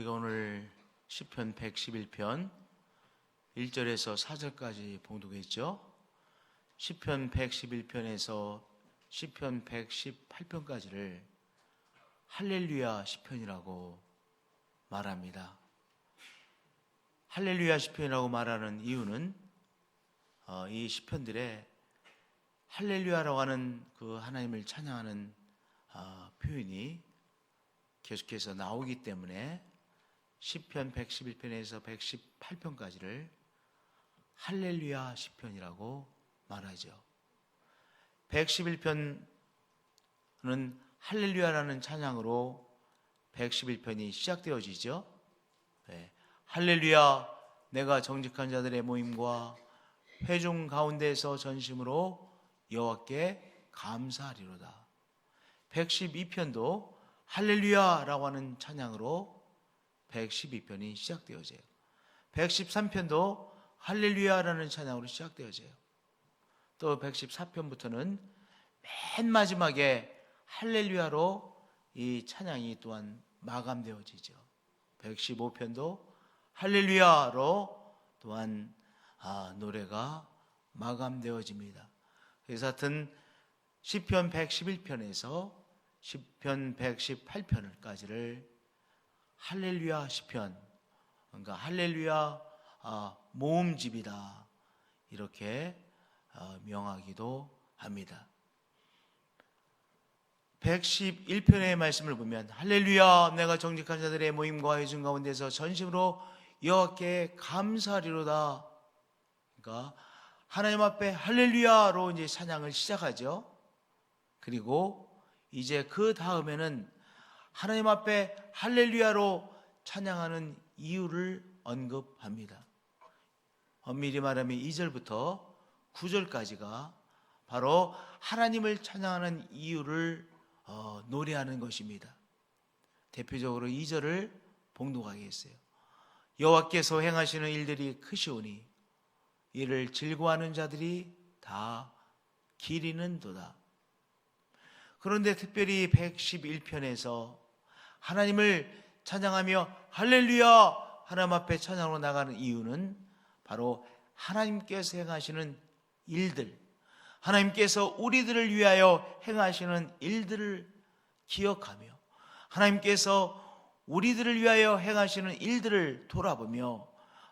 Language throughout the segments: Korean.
우리가 오늘 시편 111편 1절에서 4절까지 봉독했죠. 시편 111편에서 시편 118편까지를 할렐루야 시편이라고 말합니다. 할렐루야 시편이라고 말하는 이유는 어, 이 시편들의 할렐루야라고 하는 그 하나님을 찬양하는 어, 표현이 계속해서 나오기 때문에 시편 111편에서 118편까지를 할렐루야 시편이라고 말하죠. 111편은 할렐루야라는 찬양으로 111편이 시작되어지죠. 네. 할렐루야 내가 정직한 자들의 모임과 회중 가운데서 전심으로 여호와께 감사하리로다. 112편도 할렐루야라고 하는 찬양으로 112편이 시작되어져요. 113편도 할렐루야라는 찬양으로 시작되어져요. 또 114편부터는 맨 마지막에 할렐루야로 이 찬양이 또한 마감되어지죠. 115편도 할렐루야로 또한 아, 노래가 마감되어집니다. 그래서 하여튼 시편 111편에서 시편 118편까지를 할렐루야 시편 그러니까 할렐루야 아, 모음집이다 이렇게 어, 명하기도 합니다. 111편의 말씀을 보면 할렐루야 내가 정직한 자들의 모임과 회중 가운데서 전심으로 여호와께 감사하리로다. 그러니까 하나님 앞에 할렐루야로 이제 찬양을 시작하죠. 그리고 이제 그 다음에는 하나님 앞에 할렐루야로 찬양하는 이유를 언급합니다. 엄밀히 말하면 2절부터 9절까지가 바로 하나님을 찬양하는 이유를 어, 노래하는 것입니다. 대표적으로 2절을 봉독하겠어요. 여호와께서 행하시는 일들이 크시오니 이를 즐거워하는 자들이 다 기리는도다. 그런데 특별히 111편에서 하나님을 찬양하며 할렐루야 하나님 앞에 찬양으로 나가는 이유는 바로 하나님께서 행하시는 일들, 하나님께서 우리들을 위하여 행하시는 일들을 기억하며 하나님께서 우리들을 위하여 행하시는 일들을 돌아보며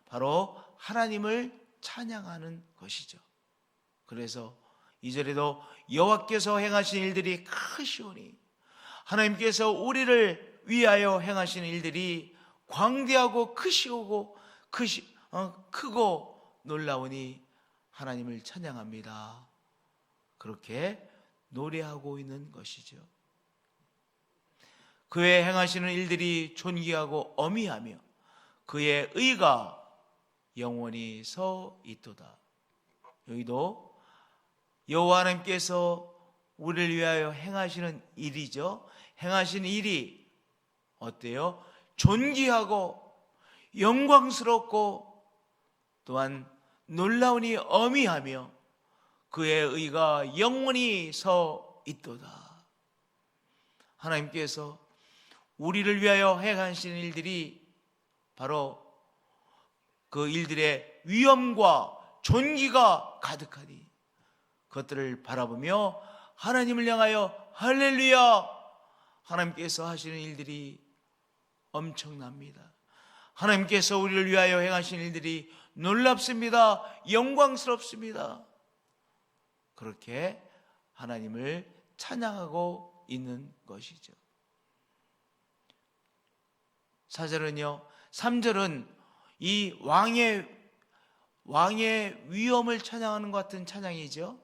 바로 하나님을 찬양하는 것이죠. 그래서 이절에도 여호와께서 행하신 일들이 크시오니 하나님께서 우리를 위하여 행하신 일들이 광대하고 크시오고 크시 어, 크고 놀라우니 하나님을 찬양합니다. 그렇게 노래하고 있는 것이죠. 그의 행하시는 일들이 존귀하고 어미하며 그의 의가 영원히 서 있도다. 여기도 여호와 하나님께서 우리를 위하여 행하시는 일이죠. 행하신 일이 어때요? 존귀하고 영광스럽고 또한 놀라우니 어미하며 그의 의가 영원히 서 있도다. 하나님께서 우리를 위하여 행하신 일들이 바로 그 일들의 위엄과 존귀가 가득하니 그것들을 바라보며 하나님을 향하여 할렐루야 하나님께서 하시는 일들이 엄청납니다. 하나님께서 우리를 위하여 행하신 일들이 놀랍습니다. 영광스럽습니다. 그렇게 하나님을 찬양하고 있는 것이죠. 4절은요. 3절은 이 왕의 왕의 위엄을 찬양하는 것 같은 찬양이죠.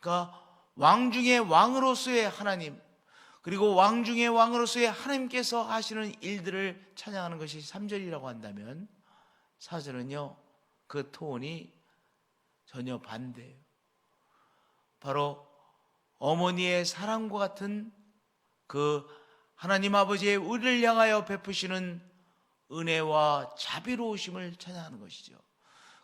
그러니까 왕 중의 왕으로서의 하나님 그리고 왕 중의 왕으로서의 하나님께서 하시는 일들을 찬양하는 것이 3절이라고 한다면 4절은요. 그 톤이 전혀 반대예요. 바로 어머니의 사랑과 같은 그 하나님 아버지의 우리를 향하여 베푸시는 은혜와 자비로우심을 찬양하는 것이죠.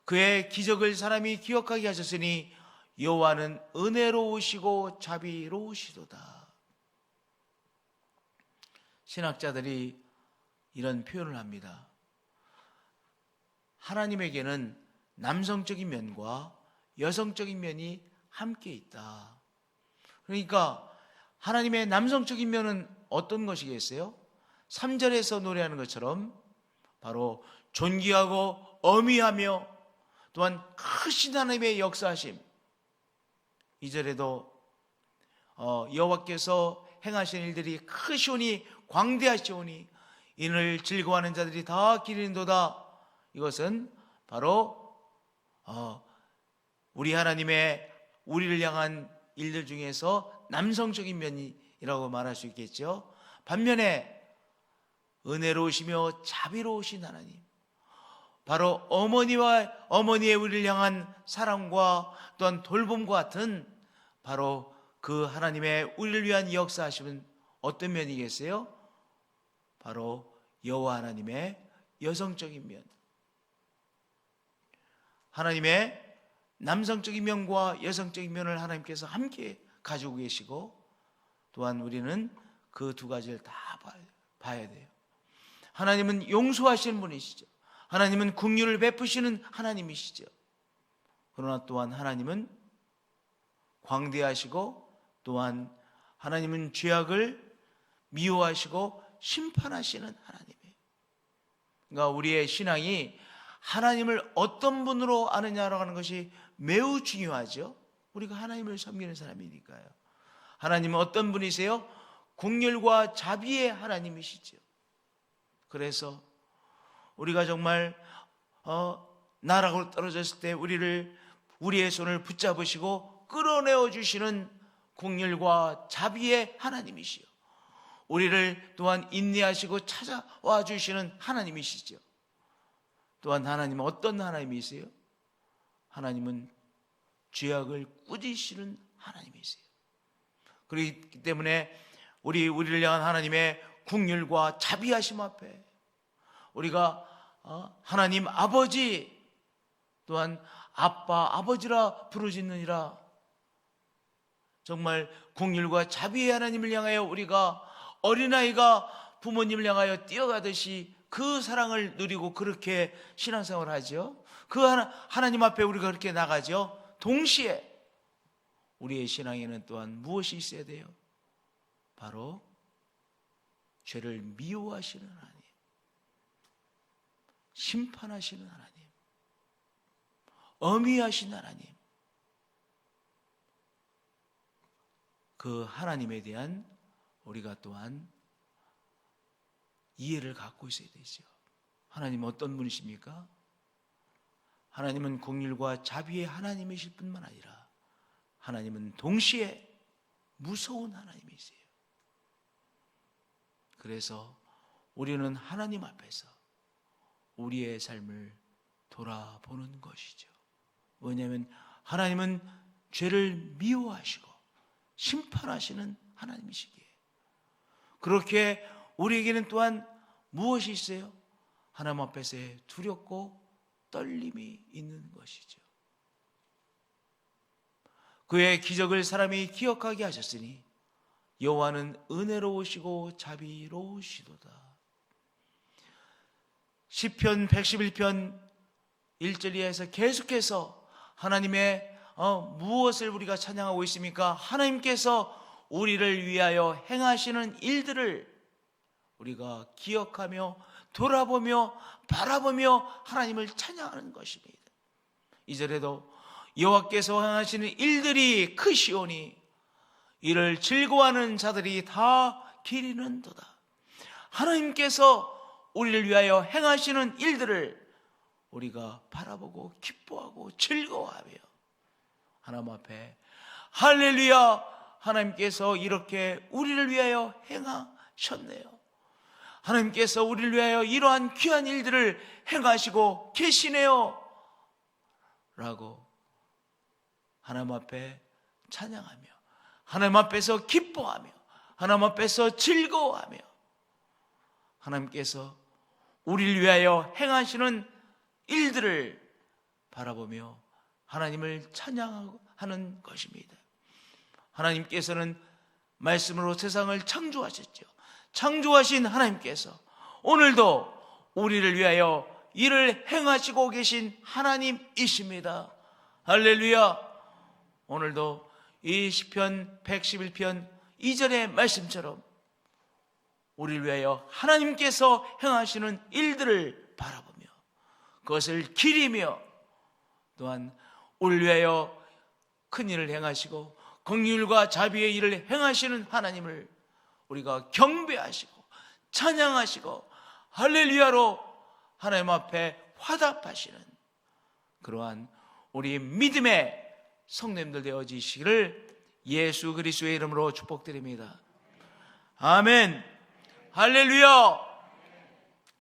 그의 기적을 사람이 기억하게 하셨으니 여호와는 은혜로우시고 자비로우시도다. 신학자들이 이런 표현을 합니다. 하나님에게는 남성적인 면과 여성적인 면이 함께 있다. 그러니까 하나님의 남성적인 면은 어떤 것이겠어요? 3절에서 노래하는 것처럼 바로 존귀하고 어미하며 또한 크신 하나님의 역사하심. 2절에도 어, 여호와께서 행하신 일들이 크시오니 광대하시오니 이를 즐거워하는 자들이 다 기린도다. 이것은 바로 어, 우리 하나님의 우리를 향한 일들 중에서 남성적인 면이라고 말할 수 있겠죠. 반면에 은혜로우시며 자비로우신 하나님. 바로 어머니와 어머니의 우리를 향한 사랑과 또한 돌봄과 같은 바로 그 하나님의 우리를 위한 역사하심은 어떤 면이겠어요? 바로 여호와 하나님의 여성적인 면. 하나님의 남성적인 면과 여성적인 면을 하나님께서 함께 가지고 계시고 또한 우리는 그 두 가지를 다 봐야 돼요. 하나님은 용서하시는 분이시죠. 하나님은 국률을 베푸시는 하나님이시죠. 그러나 또한 하나님은 광대하시고 또한 하나님은 죄악을 미워하시고 심판하시는 하나님이에요. 그러니까 우리의 신앙이 하나님을 어떤 분으로 아느냐라고 하는 것이 매우 중요하죠. 우리가 하나님을 섬기는 사람이니까요. 하나님은 어떤 분이세요? 국률과 자비의 하나님이시죠. 그래서 우리가 정말 어, 나락으로 떨어졌을 때 우리를 우리의 손을 붙잡으시고 끌어내어 주시는 국률과 자비의 하나님이시요. 우리를 또한 인내하시고 찾아와 주시는 하나님이시죠. 또한 하나님은 어떤 하나님이세요? 하나님은 죄악을 꾸짖으시는 하나님이세요. 그렇기 때문에 우리 우리를 향한 하나님의 국률과 자비하심 앞에 우리가 어, 하나님 아버지 또한 아빠 아버지라 부르짖느니라 정말 국률과 자비의 하나님을 향하여 우리가 어린아이가 부모님을 향하여 뛰어가듯이 그 사랑을 누리고 그렇게 신앙생활을 하죠. 그 하나, 하나님 앞에 우리가 그렇게 나가죠. 동시에 우리의 신앙에는 또한 무엇이 있어야 돼요? 바로 죄를 미워하시는 하나님, 심판하시는 하나님, 어미하신 하나님, 그 하나님에 대한 우리가 또한 이해를 갖고 있어야 되죠. 하나님 어떤 분이십니까? 하나님은 공률과 자비의 하나님이실 뿐만 아니라 하나님은 동시에 무서운 하나님이세요. 그래서 우리는 하나님 앞에서 우리의 삶을 돌아보는 것이죠. 왜냐하면 하나님은 죄를 미워하시고 심판하시는 하나님이시기에 그렇게 우리에게는 또한 무엇이 있어요? 하나님 앞에서의 두렵고 떨림이 있는 것이죠. 그의 기적을 사람이 기억하게 하셨으니 여호와는 은혜로우시고 자비로우시도다. 시편 111편 1절 이하에서 계속해서 하나님의 어, 무엇을 우리가 찬양하고 있습니까? 하나님께서 우리를 위하여 행하시는 일들을 우리가 기억하며 돌아보며 바라보며 하나님을 찬양하는 것입니다. 이절에도 여호와께서 행하시는 일들이 크시오니 이를 즐거워하는 자들이 다 기리는도다. 하나님께서 우리를 위하여 행하시는 일들을 우리가 바라보고 기뻐하고 즐거워하며 하나님 앞에 할렐루야 하나님께서 이렇게 우리를 위하여 행하셨네요. 하나님께서 우리를 위하여 이러한 귀한 일들을 행하시고 계시네요. 라고 하나님 앞에 찬양하며 하나님 앞에서 기뻐하며 하나님 앞에서 즐거워하며 하나님께서 우리를 위하여 행하시는 일들을 바라보며 하나님을 찬양하는 것입니다. 하나님께서는 말씀으로 세상을 창조하셨죠. 창조하신 하나님께서 오늘도 우리를 위하여 일을 행하시고 계신 하나님이십니다. 할렐루야. 오늘도 이 시편 111편 2절의 말씀처럼 우리를 위하여 하나님께서 행하시는 일들을 바라보며 그것을 기리며 또한 위하여 큰 일을 행하시고 긍휼과 자비의 일을 행하시는 하나님을 우리가 경배하시고 찬양하시고 할렐루야로 하나님 앞에 화답하시는 그러한 우리 믿음의 성도님들 되어지시기를 예수 그리스도의 이름으로 축복드립니다. 아멘. 할렐루야.